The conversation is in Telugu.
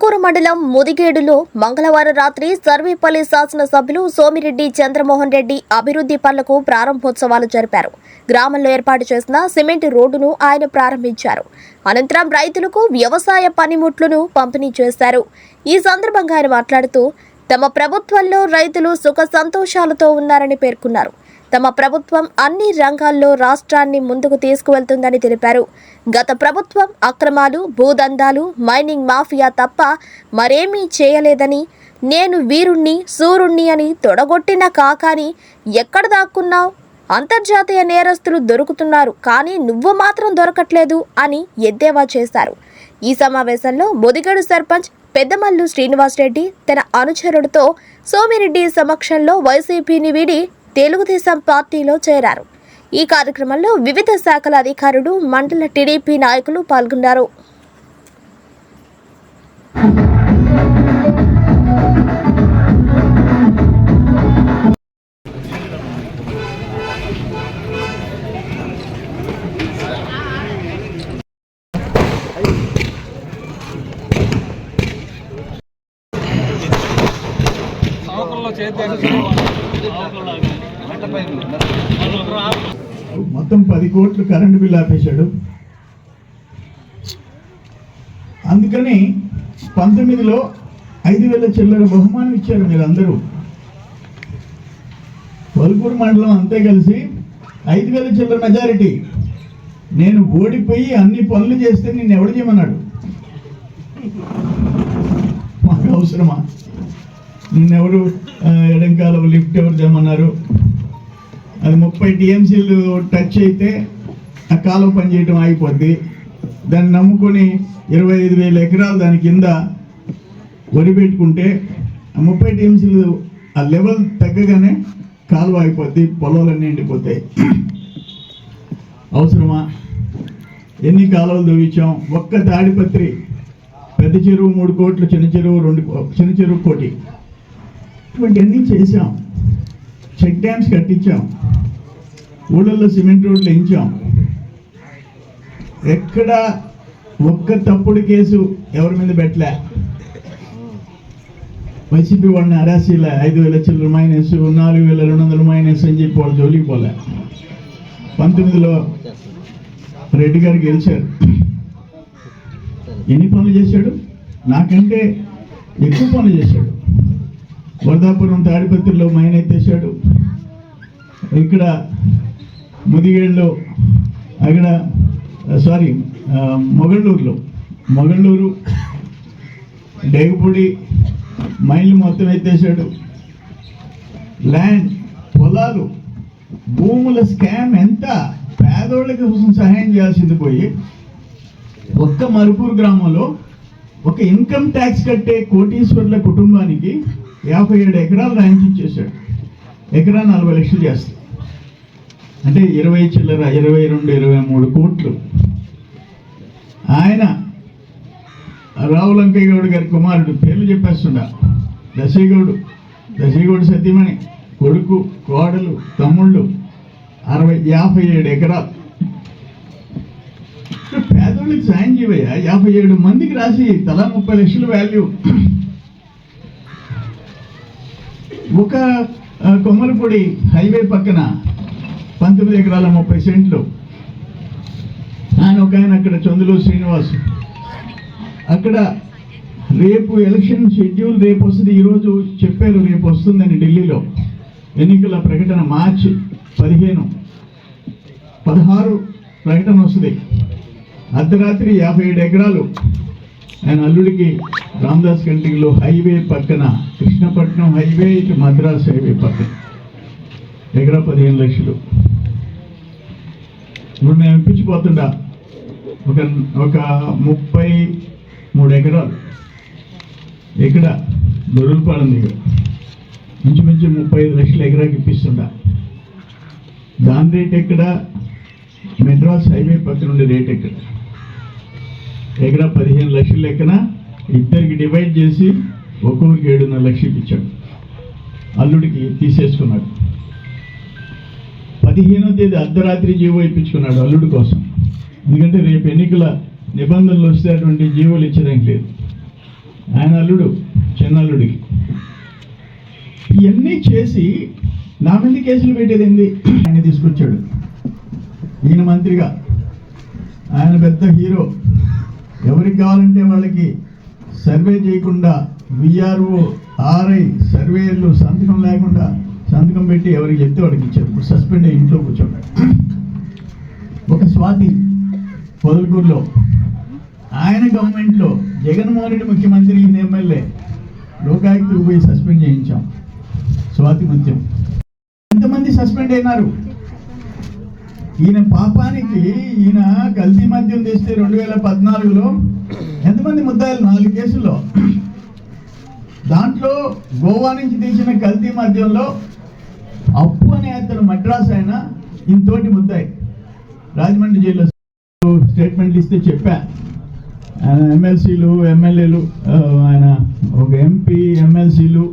పొదలకూరు మండలం ముదిగేడులో మంగళవారం రాత్రి సర్వేపల్లి శాసనసభ్యులు సోమిరెడ్డి చంద్రమోహన్ రెడ్డి అభివృద్ధి పనులకు ప్రారంభోత్సవాలు జరిపారు. గ్రామంలో ఏర్పాటు చేసిన సిమెంట్ రోడ్డును ఆయన ప్రారంభించారు. అనంతరం రైతులకు వ్యవసాయ పనిముట్లను పంపిణీ చేశారు. ఈ సందర్భంగా ఆయన మాట్లాడుతూ తమ ప్రభుత్వంలో రైతులు సుఖ సంతోషాలతో ఉన్నారని పేర్కొన్నారు. తమ ప్రభుత్వం అన్ని రంగాల్లో రాష్ట్రాన్ని ముందుకు తీసుకువెళ్తుందని తెలిపారు. గత ప్రభుత్వం అక్రమాలు భూదందాలు మైనింగ్ మాఫియా తప్ప మరేమీ చేయలేదని నేను వీరుణ్ణి సూరుణ్ణి అని తొడగొట్టిన కాకాని ఎక్కడ దాక్కున్నావు? అంతర్జాతీయ నేరస్తులు దొరుకుతున్నారు కానీ నువ్వు మాత్రం దొరకట్లేదు అని ఎద్దేవా చేశారు. ఈ సమావేశంలో బొదిగడు సర్పంచ్ పెద్దమల్లు శ్రీనివాసరెడ్డి తన అనుచరుడితో సోమిరెడ్డి సమక్షంలో వైసీపీని వీడి తెలుగుదేశం పార్టీలో చేరారు. ఈ కార్యక్రమంలో వివిధ శాఖల అధికారులు మండల టీడీపీ నాయకులు పాల్గొన్నారు. చేద్దాం మొత్తం పది కోట్లు కరెంటు బిల్లు ఆపేశాడు. అందుకని పంతొమ్మిదిలో ఐదు వేల చిల్లర బహుమానం ఇచ్చారు మీరందరూ. వల్పూర్ మండలం అంతే కలిసి ఐదు వేల చిల్లర మెజారిటీ. నేను ఓడిపోయి అన్ని పనులు చేస్తే నేను ఎవడు చేయమన్నాడు? మాకు అవసరమా? నిన్నెవరు ఎడంకాల ఎడంకాలం లిఫ్ట్ ఎవరు చేయమన్నారు? అది ముప్పై టీఎంసీలు టచ్ అయితే ఆ కాలువ పనిచేయటం ఆగిపోద్ది. దాన్ని నమ్ముకొని ఇరవై ఐదు వేల ఎకరాలు దాని కింద వరి పెట్టుకుంటే ఆ ముప్పై టీఎంసీలు ఆ లెవెల్ తగ్గగానే కాలువ అయిపోద్ది పొలాలన్నీ ఎండిపోతాయి. అవసరమా? ఎన్ని కాలువలు తవ్వించాం? ఒక్క తాడిపత్రి పెద్ద చెరువు మూడు కోట్లు చిన్న చెరువు రెండు చిన్న చెరువు కోటి. ఇటువంటివన్నీ చేసాం చెక్ డ్యామ్స్ కట్టించాం. ఊళ్ళల్లో సిమెంట్ రోడ్లు ఎంచాం ఎక్కడ ఒక్క తప్పుడు కేసు ఎవరి మీద పెట్టలే. వైసీపీ వాళ్ళని అరాసీలే ఐదు వేల చిల్లర మైనస్ నాలుగు వేల రెండు వందల మైనస్ అని చెప్పి వాళ్ళు జోలికి పోలే. పంతొమ్మిదిలో రెడ్డి గారు గెలిచారు. ఎన్ని పనులు చేశాడు? నాకంటే ఎక్కువ పనులు చేశాడు. వరదాపురం తాడిపత్రిలో మైన ఎత్తేసాడు ఇక్కడ ముదిగేడులో అక్కడ సారీ మొగళ్ళూరులో మొగళ్ళూరు డేగపూడి మైన్లు మొత్తం ఎత్తేసాడు ల్యాండ్ పొలాలు భూముల స్కామ్ ఎంత? పేదోళ్ళకి కోసం సహాయం చేయాల్సింది పోయి ఒక్క మరుపూరు గ్రామంలో ఒక ఇన్కమ్ ట్యాక్స్ కట్టే కోటీశ్వర్ల కుటుంబానికి యాభై ఏడు ఎకరాలు ర్యాంక్ ఇచ్చేసాడు ఎకరా నలభై లక్షలు చేస్తాడు. అంటే ఇరవై చిల్లర ఇరవై రెండు ఇరవై మూడు కోట్లు. ఆయన రావులంకయ్య గౌడ్ గారి కుమారుడు పేర్లు చెప్పేస్తుండ. దశగౌడు దశగౌడు సతీమణి కొడుకు కోడలు తమ్ముళ్ళు అరవై యాభై ఏడు ఎకరాలు. పేదోళ్ళకి సాయం చేయవయ్యా. యాభై ఏడు మందికి రాసి తలా ముప్పై లక్షల వాల్యూ ఒక కొమ్మలపూడి హైవే పక్కన పంతొమ్మిది ఎకరాల ముప్పై సెంట్లు. ఆయన ఒక ఆయన అక్కడ చందులు శ్రీనివాస్. అక్కడ రేపు ఎలక్షన్ షెడ్యూల్ రేపు వస్తుంది. ఈరోజు చెప్పారు రేపు వస్తుందని ఢిల్లీలో. ఎన్నికల ప్రకటన మార్చి పదిహేను. పదహారు ప్రకటన వస్తుంది. అర్ధరాత్రి యాభై ఏడు ఎకరాలు. ఆయన అల్లుడికి రామదాస్ కంటిలో హైవే పక్కన కృష్ణపట్నం హైవే ఇటు మద్రాస్ హైవే పక్కన. ఎకరా పదిహేను లక్షలు. ఇప్పుడు మేము ఇప్పించిపోతుండా ఒక ఒక ముప్పై మూడు ఎకరాలు. ఎక్కడ దొరుకుపాడం దగ్గర. ఇంచుమించు ముప్పై ఐదు లక్షల ఎకరాకి ఇప్పిస్తుండా. దాని రేట్ ఎక్కడ? మెడ్రాస్ హైవే పక్కన ఉండే రేట్ ఎక్కడ? ఎకరా పదిహేను లక్షల లెక్కన ఇద్దరికి డివైడ్ చేసి ఒక్కొక్కరికి ఏడున్నర లక్షలు ఇచ్చాడు. అల్లుడికి తీసేసుకున్నాడు. పదిహేనో తేదీ అర్ధరాత్రి జీవో ఇప్పించుకున్నాడు అల్లుడి కోసం. ఎందుకంటే రేపు ఎన్నికల నిబంధనలు వస్తే అటువంటి జీవోలు ఇచ్చడానికి లేదు. ఆయన అల్లుడు చిన్నల్లుడికి. ఇవన్నీ చేసి నా మీద కేసులు పెట్టేది ఏంది? ఆయన తీసుకొచ్చాడు. ఈయన మంత్రిగా. ఆయన పెద్ద హీరో. ఎవరికి కావాలంటే వాళ్ళకి సర్వే చేయకుండా విఆర్ఓ ఆర్ఐ సర్వేయర్లు సంతకం లేకుండా సంతకం పెట్టి ఎవరికి చెప్తే వాడికి ఇచ్చారు. ఇప్పుడు సస్పెండ్ అయ్యి ఇంట్లో కూర్చోండి. ఒక స్వాతి పొదలకూరులో ఆయన గవర్నమెంట్లో జగన్మోహన్ రెడ్డి ముఖ్యమంత్రి ఈయన ఎమ్మెల్యే లోకాయుక్తకు పోయి సస్పెండ్ చేయించాం. స్వాతి ముత్యం. ఎంతమంది సస్పెండ్ అయినారు? ఈయన పాపానికి ఆయన కల్తీ మద్యం తెస్తే రెండు వేల పద్నాలుగులో ఎంతమంది ముద్దాయిలు? నాలుగు కేసుల్లో. దాంట్లో గోవా నుంచి తీసిన కల్తీ మద్యంలో అప్పు అనే అతను మద్రాస్ ఆయన ఇంతోటి ముద్దాయి. రాజమండ్రి జైల్లో స్టేట్మెంట్లు ఇస్తే చెప్పా. ఆయన ఎమ్మెల్సీలు ఎమ్మెల్యేలు ఆయన ఒక ఎంపీ ఎమ్మెల్సీలు